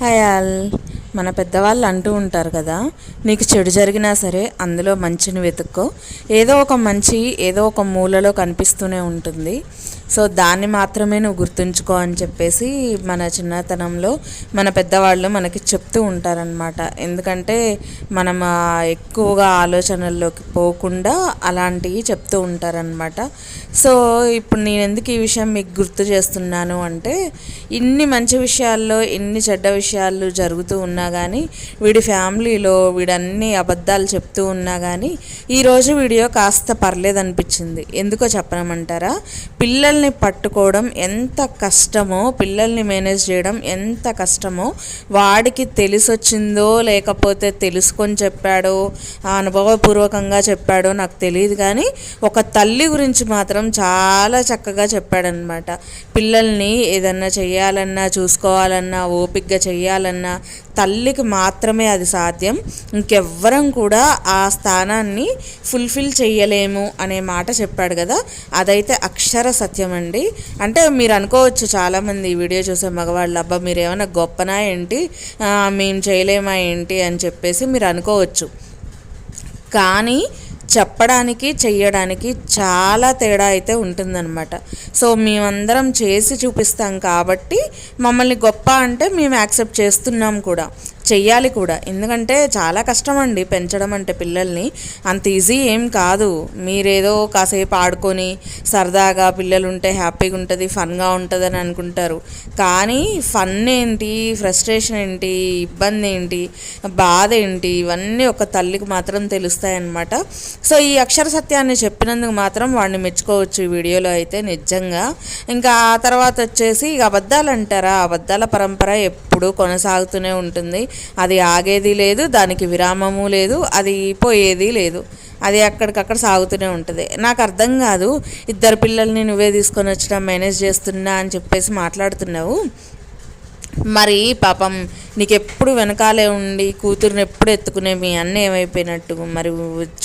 Hi all. మన పెద్దవాళ్ళు అంటూ ఉంటారు కదా నీకు చెడు జరిగినా సరే అందులో మంచిని వెతుక్కో. ఏదో ఒక మంచి ఏదో ఒక మూలలో కనిపిస్తూనే ఉంటుంది. సో దాన్ని మాత్రమే నువ్వు గుర్తుంచుకో అని చెప్పేసి మన చిన్నతనంలో మన పెద్దవాళ్ళు మనకి చెప్తూ ఉంటారనమాట ఎందుకంటే మనం ఎక్కువగా ఆలోచనల్లోకి పోకుండా అలాంటివి చెప్తూ ఉంటారనమాట సో ఇప్పుడు నేను ఎందుకు ఈ విషయం మీకు గుర్తు చేస్తున్నాను అంటే ఇన్ని మంచి విషయాల్లో ఇన్ని చెడ్డ విషయాలు జరుగుతూ ఉన్నా కానీ వీడి ఫ్యామిలీలో వీడన్ని అబద్ధాలు చెప్తూ ఉన్నా కానీ ఈరోజు వీడియో కాస్త పర్లేదనిపించింది. ఎందుకో చెప్పనమంటారా? పిల్లల్ని పట్టుకోవడం ఎంత కష్టమో పిల్లల్ని మేనేజ్ చేయడం ఎంత కష్టమో వాడికి తెలిసొచ్చిందో లేకపోతే తెలుసుకొని చెప్పాడో ఆ అనుభవపూర్వకంగా చెప్పాడో నాకు తెలియదు కానీ ఒక తల్లి గురించి మాత్రం చాలా చక్కగా చెప్పాడనమాట పిల్లల్ని ఏదన్నా చేయాలన్నా చూసుకోవాలన్నా ఓపికగా చేయాలన్నా తల్లికి మాత్రమే అది సాధ్యం. ఇంకెవ్వరం కూడా ఆ స్థానాన్ని ఫుల్ఫిల్ చేయలేము అనే మాట చెప్పాడు కదా అదైతే అక్షర సత్యం. అండి అంటే మీరు అనుకోవచ్చు చాలామంది ఈ వీడియో చూసే మగవాళ్ళు అబ్బా మీరు ఏమైనా గొప్పనా ఏంటి? మేము చేయలేమా ఏంటి? అని చెప్పేసి మీరు అనుకోవచ్చు కానీ చెప్పడానికి చెయ్యడానికి చాలా తేడా అయితే ఉంటుందన్నమాట. సో మేమందరం చేసి చూపిస్తాం కాబట్టి మమ్మల్ని గొప్ప అంటే మేము యాక్సెప్ట్ చేస్తున్నాం కూడా. చెయ్యాలి కూడా. ఎందుకంటే చాలా కష్టం అండి పెంచడం అంటే పిల్లల్ని. అంత ఈజీ ఏం కాదు. మీరేదో కాసేపు ఆడుకొని సరదాగా పిల్లలు ఉంటే హ్యాపీగా ఉంటుంది ఫన్గా ఉంటుంది అని అనుకుంటారు. కానీ ఫన్ ఏంటి ఫ్రస్ట్రేషన్ ఏంటి ఇబ్బంది ఏంటి బాధ ఏంటి ఇవన్నీ ఒక తల్లికి మాత్రం తెలుస్తాయన్నమాట. సో ఈ అక్షర సత్యాన్ని చెప్పినందుకు మాత్రం వాడిని మెచ్చుకోవచ్చు ఈ వీడియోలో అయితే నిజంగా. ఇంకా ఆ తర్వాత వచ్చేసి ఇక అబద్ధాలు అంటారా అబద్ధాల పరంపర ఎప్పుడూ కొనసాగుతూనే ఉంటుంది. అది ఆగేది లేదు దానికి విరామము లేదు అది పోయేది లేదు. అది అక్కడికక్కడ సాగుతూనే ఉంటుంది. నాకు అర్థం కాదు ఇద్దరు పిల్లల్ని నువ్వే తీసుకొని వచ్చినా మేనేజ్ చేస్తున్నా అని చెప్పేసి మాట్లాడుతున్నావు. మరి పాపం నీకెప్పుడు వెనకాలే ఉండి కూతురుని ఎప్పుడు ఎత్తుకునే మీ అన్న ఏమైపోయినట్టు? మరి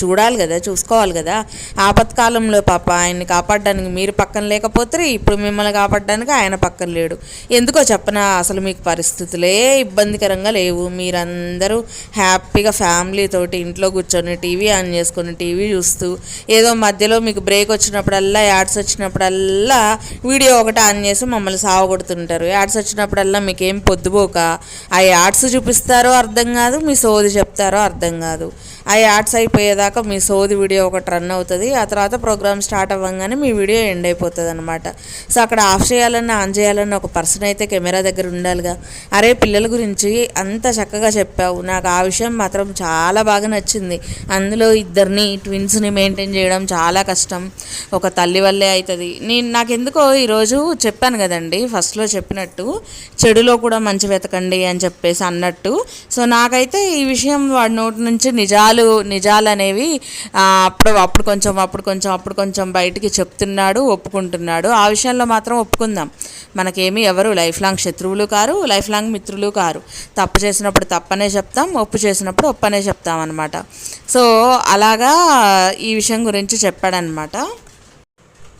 చూడాలి కదా చూసుకోవాలి కదా. ఆపత్కాలంలో పాప ఆయన్ని కాపాడడానికి మీరు పక్కన లేకపోతే ఇప్పుడు మిమ్మల్ని కాపాడడానికి ఆయన పక్కన లేడు. ఎందుకో చెప్పనా అసలు మీకు పరిస్థితులే ఇబ్బందికరంగా లేవు. మీరందరూ హ్యాపీగా ఫ్యామిలీ తోటి ఇంట్లో కూర్చొని టీవీ ఆన్ చేసుకొని టీవీ చూస్తూ ఏదో మధ్యలో మీకు బ్రేక్ వచ్చినప్పుడల్లా యాడ్స్ వచ్చినప్పుడల్లా వీడియో ఒకటి ఆన్ చేసి మమ్మల్ని సావగొడుతుంటారు. యాడ్స్ వచ్చినప్పుడల్లా మీకు మీకేం పొద్దుపోక ఆ యాడ్స్ చూపిస్తారో అర్థం కాదు మీ సోది చెప్తారో అర్థం కాదు. అవి యాడ్స్ అయిపోయేదాకా మీ సోది వీడియో ఒకటి రన్ అవుతుంది. ఆ తర్వాత ప్రోగ్రామ్ స్టార్ట్ అవ్వగానే మీ వీడియో ఎండ్ అయిపోతుంది అనమాట సో అక్కడ ఆఫ్ చేయాలన్నా ఆన్ చేయాలన్నా ఒక పర్సన్ అయితే కెమెరా దగ్గర ఉండాలిగా. అరే పిల్లల గురించి అంత చక్కగా చెప్పావు. నాకు ఆ విషయం మాత్రం చాలా బాగా నచ్చింది. అందులో ఇద్దరిని ట్విన్స్ని మెయింటైన్ చేయడం చాలా కష్టం. ఒక తల్లి వల్లే అవుతుంది నేను నాకెందుకో ఈరోజు చెప్పాను కదండి ఫస్ట్లో చెప్పినట్టు చెడులో కూడా మంచి వెతకండి అని చెప్పేసి అన్నట్టు. సో నాకైతే ఈ విషయం వాడి నోటి నుంచి నిజాలు నిజాలు అనేవి అప్పుడు అప్పుడు కొంచెం అప్పుడు కొంచెం అప్పుడు కొంచెం బయటికి చెప్తున్నాడు ఒప్పుకుంటున్నాడు. ఆ విషయంలో మాత్రం ఒప్పుకుందాం. మనకేమి ఎవరు లైఫ్ లాంగ్ శత్రువులు కారు లైఫ్ లాంగ్ మిత్రులు కారు. తప్పు చేసినప్పుడు తప్పనే చెప్తాం ఒప్పు చేసినప్పుడు ఒప్పనే చెప్తాం అనమాట సో అలాగా ఈ విషయం గురించి చెప్పాడనమాట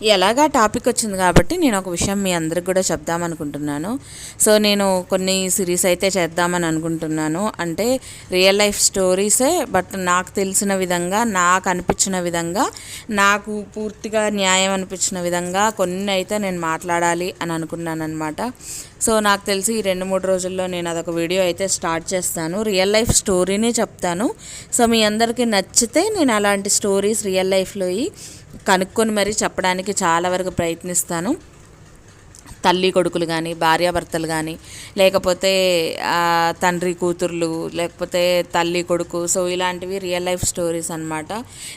ఎలాగా టాపిక్ వచ్చింది కాబట్టి నేను ఒక విషయం మీ అందరికి కూడా చెప్దామనుకుంటున్నాను సో నేను కొన్ని సిరీస్ అయితే చేద్దామని అనుకుంటున్నాను. అంటే రియల్ లైఫ్ స్టోరీసే బట్ నాకు తెలిసిన విధంగా నాకు అనిపించిన విధంగా నాకు పూర్తిగా న్యాయం అనిపించిన విధంగా కొన్ని అయితే నేను మాట్లాడాలి అని అనుకున్నాను అనమాట సో నాకు తెలిసి ఈ రెండు మూడు రోజుల్లో నేను అదొక వీడియో అయితే స్టార్ట్ చేస్తాను. రియల్ లైఫ్ స్టోరీనే చెప్తాను. సో మీ అందరికీ నచ్చితే నేను అలాంటి స్టోరీస్ రియల్ లైఫ్లో కనుక్కొని మరీ చెప్పడానికి చాలా వరకు ప్రయత్నిస్తాను. తల్లి కొడుకులు కానీ భార్యాభర్తలు కానీ లేకపోతే తండ్రి కూతుర్లు లేకపోతే తల్లి కొడుకు. సో ఇలాంటివి రియల్ లైఫ్ స్టోరీస్ అన్నమాట.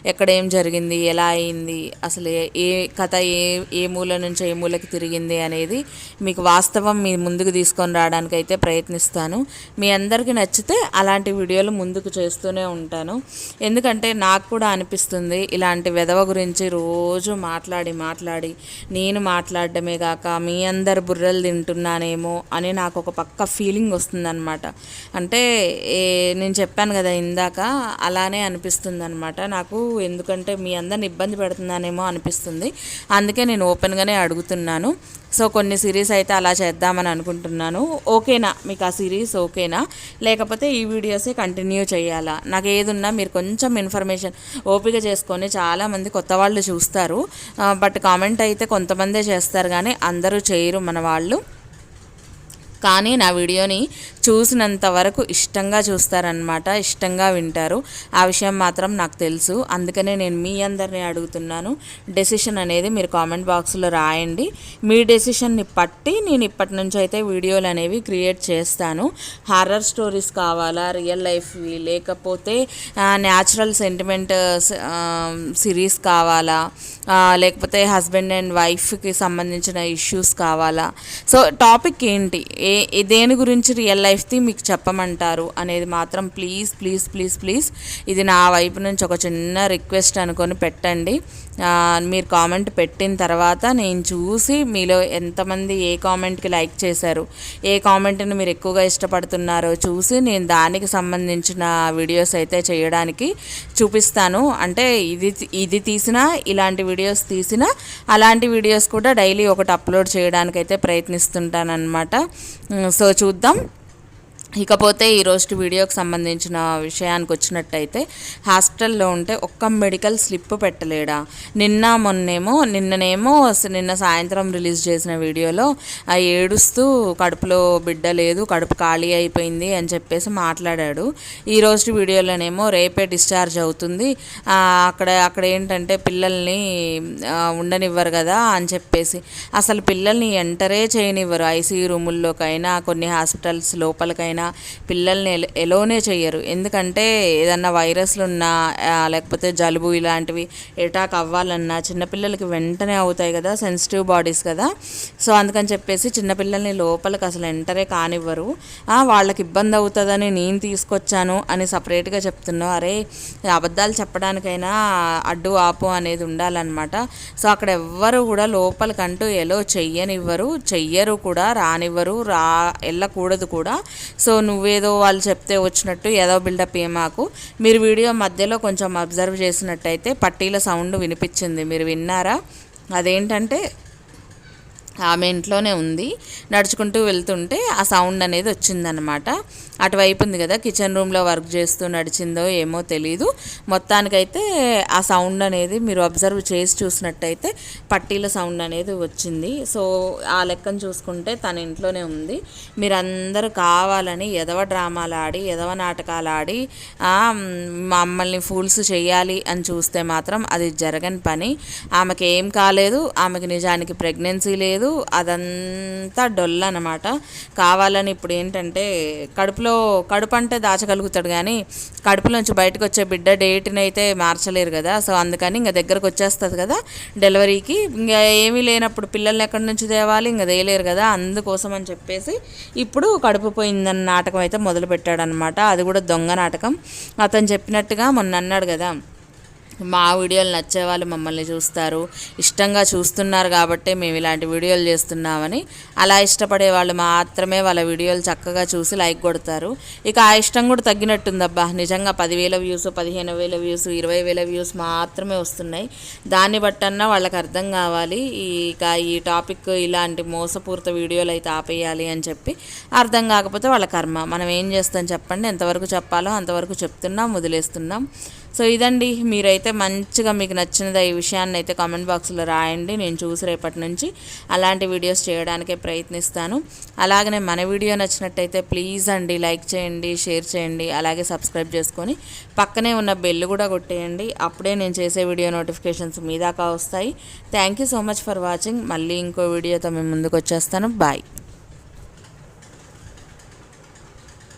ఎక్కడ ఏం జరిగింది ఎలా అయింది అసలు ఏ- కథ ఏ ఏ మూల నుంచి ఏ మూలకి తిరిగింది అనేది మీకు వాస్తవం మీ ముందుకు తీసుకొని రావడానికి అయితే ప్రయత్నిస్తాను. మీ అందరికీ నచ్చితే అలాంటి వీడియోలు ముందుకు చేస్తూనే ఉంటాను. ఎందుకంటే నాకు కూడా అనిపిస్తుంది ఇలాంటి వెధవ గురించి రోజు మాట్లాడి మాట్లాడి నేను మాట్లాడడమే కాక మీ అందరూ అందరు బుర్రలు తింటున్నానేమో అని నాకు ఒక పక్క ఫీలింగ్ వస్తుందన్నమాట. అంటే నేను చెప్పాను కదా ఇందాక అలానే అనిపిస్తుంది అనమాట నాకు ఎందుకంటే మీ అందరిని ఇబ్బంది పెడుతున్నానేమో అనిపిస్తుంది. అందుకే నేను ఓపెన్గానే అడుగుతున్నాను. సో కొన్ని సిరీస్ అయితే అలా చేద్దామని అనుకుంటున్నాను. ఓకేనా? మీకు ఆ సిరీస్ ఓకేనా? లేకపోతే ఈ వీడియోసే కంటిన్యూ చేయాలా? నాకు ఏదున్నా మీరు కొంచెం ఇన్ఫర్మేషన్ ఓపిక చేసుకొని చాలామంది కొత్త వాళ్ళు చూస్తారు. బట్ కామెంట్ అయితే కొంతమందే చేస్తారు కానీ అందరూ చేయరు మన వాళ్ళు. కానీ నా వీడియోని చూసినంత వరకు ఇష్టంగా చూస్తారనమాట ఇష్టంగా వింటారు. ఆ విషయం మాత్రం నాకు తెలుసు. అందుకనే నేను మీ అందరినీ అడుగుతున్నాను. డెసిషన్ అనేది మీరు కామెంట్ బాక్స్లో రాయండి. మీ డెసిషన్ని పట్టి నేను ఇప్పటి నుంచి అయితే వీడియోలు అనేవి క్రియేట్ చేస్తాను. హారర్ స్టోరీస్ కావాలా? రియల్ లైఫ్వి లేకపోతే న్యాచురల్ సెంటిమెంట్ సిరీస్ కావాలా? లేకపోతే హస్బెండ్ అండ్ వైఫ్కి సంబంధించిన ఇష్యూస్ కావాలా? సో టాపిక్ ఏంటి? ఏ దేని గురించి రియల్ లైఫ్ లైఫ్ది మీకు చెప్పమంటారు అనేది మాత్రం ప్లీజ్ ప్లీజ్ ప్లీజ్ ప్లీజ్ ఇది నా వైపు నుంచి ఒక చిన్న రిక్వెస్ట్ అనుకొని పెట్టండి. మీరు కామెంట్ పెట్టిన తర్వాత నేను చూసి మీలో ఎంతమంది ఏ కామెంట్కి లైక్ చేశారు ఏ కామెంట్ని మీరు ఎక్కువగా ఇష్టపడుతున్నారో చూసి నేను దానికి సంబంధించిన వీడియోస్ అయితే చేయడానికి చూపిస్తాను. అంటే ఇది ఇది తీసినా ఇలాంటి వీడియోస్ తీసినా అలాంటి వీడియోస్ కూడా డైలీ ఒకటి అప్లోడ్ చేయడానికి అయితే ప్రయత్నిస్తుంటాను అనమాట సో చూద్దాం. ఇకపోతే ఈరోజు వీడియోకి సంబంధించిన విషయానికి వచ్చినట్టయితే హాస్పిటల్లో ఉంటే ఒక్క మెడికల్ స్లిప్ పెట్టలేడా? నిన్న మొన్నేమో నిన్ననేమో నిన్న సాయంత్రం రిలీజ్ చేసిన వీడియోలో ఆ ఏడుస్తూ కడుపులో బిడ్డ లేదు కడుపు ఖాళీ అయిపోయింది అని చెప్పేసి మాట్లాడాడు. ఈరోజు వీడియోలోనేమో రేపే డిశ్చార్జ్ అవుతుంది. అక్కడ అక్కడ ఏంటంటే పిల్లల్ని ఉండనివ్వరు కదా అని చెప్పేసి. అసలు పిల్లల్ని ఎంటరే చేయనివ్వరు ఐసీయూ రూముల్లోకైనా కొన్ని హాస్పిటల్స్ లోపలికైనా అయినా పిల్లల్ని ఎలోనే చేయరు ఎందుకంటే ఏదన్నా వైరస్లు ఉన్నా లేకపోతే జలుబు ఇలాంటివి ఎటాక్ అవ్వాలన్నా చిన్నపిల్లలకి వెంటనే అవుతాయి కదా సెన్సిటివ్ బాడీస్ కదా. సో అందుకని చెప్పేసి చిన్నపిల్లల్ని లోపలికి అసలు ఎంటరే కానివ్వరు. వాళ్ళకి ఇబ్బంది అవుతుందని నేను తీసుకొచ్చాను అని సపరేట్గా చెప్తున్నావు. అరే అబద్ధాలు చెప్పడానికైనా అడ్డు ఆపు అనేది ఉండాలన్నమాట. సో అక్కడ ఎవ్వరు కూడా లోపలికంటూ ఎలో చెయ్యనివ్వరు చెయ్యరు కూడా రానివ్వరు రా వెళ్ళకూడదు కూడా. సో సో నువ్వేదో వాళ్ళు చెప్తే వచ్చినట్టు ఏదో బిల్డప్ ఏ మాకు. మీరు వీడియో మధ్యలో కొంచెం అబ్జర్వ్ చేసినట్టయితే పట్టీల సౌండ్ వినిపించింది. మీరు విన్నారా? అదేంటంటే ఆమె ఇంట్లోనే ఉంది. నడుచుకుంటూ వెళ్తుంటే ఆ సౌండ్ అనేది వచ్చిందనమాట అటువైపు ఉంది కదా కిచెన్ రూమ్లో వర్క్ చేస్తూ నడిచిందో ఏమో తెలీదు. మొత్తానికైతే ఆ సౌండ్ అనేది మీరు అబ్జర్వ్ చేసి చూసినట్టయితే పట్టీల సౌండ్ అనేది వచ్చింది. సో ఆ లెక్కను చూసుకుంటే తన ఇంట్లోనే ఉంది. మీరందరూ కావాలని ఎదవ డ్రామాలు ఆడి ఎదవ నాటకాలు ఆడి మమ్మల్ని ఫూల్స్ చేయాలి అని చూస్తే మాత్రం అది జరగని పని. ఆమెకి ఏం కాలేదు. ఆమెకి నిజానికి ప్రెగ్నెన్సీ లేదు. అదంతా డొల్ అనమాట కావాలని ఇప్పుడు ఏంటంటే కడుపులో కడుపు అంటే దాచగలుగుతాడు కానీ కడుపులోంచి బయటకు వచ్చే బిడ్డ డేట్ని అయితే మార్చలేరు కదా. సో అందుకని ఇంకా దగ్గరకు వచ్చేస్తుంది కదా డెలివరీకి. ఇంకా ఏమీ లేనప్పుడు పిల్లల్ని ఎక్కడి నుంచి తేవాలి? ఇంకా తేయలేరు కదా. అందుకోసం అని చెప్పేసి ఇప్పుడు కడుపు పోయిందన్న నాటకం అయితే మొదలు పెట్టాడనమాట అది కూడా దొంగ నాటకం. అతను చెప్పినట్టుగా మొన్న అన్నాడు కదా మా వీడియోలు నచ్చే వాళ్ళు మమ్మల్ని చూస్తారు. ఇష్టంగా చూస్తున్నారు కాబట్టి మేము ఇలాంటి వీడియోలు చేస్తున్నామని. అలా ఇష్టపడే వాళ్ళు మాత్రమే వాళ్ళ వీడియోలు చక్కగా చూసి లైక్ కొడతారు. ఇక ఆ ఇష్టం కూడా తగ్గినట్టుందబ్బా. నిజంగా పదివేల వ్యూస్ పదిహేను వేల వ్యూస్ ఇరవై వేల వ్యూస్ మాత్రమే వస్తున్నాయి. దాన్ని బట్టన్నా వాళ్ళకి అర్థం కావాలి. ఇక ఈ టాపిక్ ఇలాంటి మోసపూరిత వీడియోలు అయితే ఆపేయాలి అని చెప్పి అర్థం కాకపోతే వాళ్ళ కర్మ. మనం ఏం చేస్తాం చెప్పండి. ఎంతవరకు చెప్పాలో అంతవరకు చెప్తున్నాం వదిలేస్తున్నాం. సో ఇదండి మీరైతే మంచిగా మీకు నచ్చినది ఈ విషయాన్ని అయితే కామెంట్ బాక్స్లో రాయండి. నేను చూసి రేపటి నుంచి అలాంటి వీడియోస్ చేయడానికే ప్రయత్నిస్తాను. అలాగనే మన వీడియో నచ్చినట్టయితే ప్లీజ్ అండి లైక్ చేయండి షేర్ చేయండి అలాగే సబ్స్క్రైబ్ చేసుకొని పక్కనే ఉన్న బెల్ కూడా కొట్టేయండి. అప్పుడే నేను చేసే వీడియో నోటిఫికేషన్స్ మీ దాకా వస్తాయి. Thank you so much for watching మళ్ళీ ఇంకో వీడియోతో మేము ముందుకు వచ్చేస్తాను. బాయ్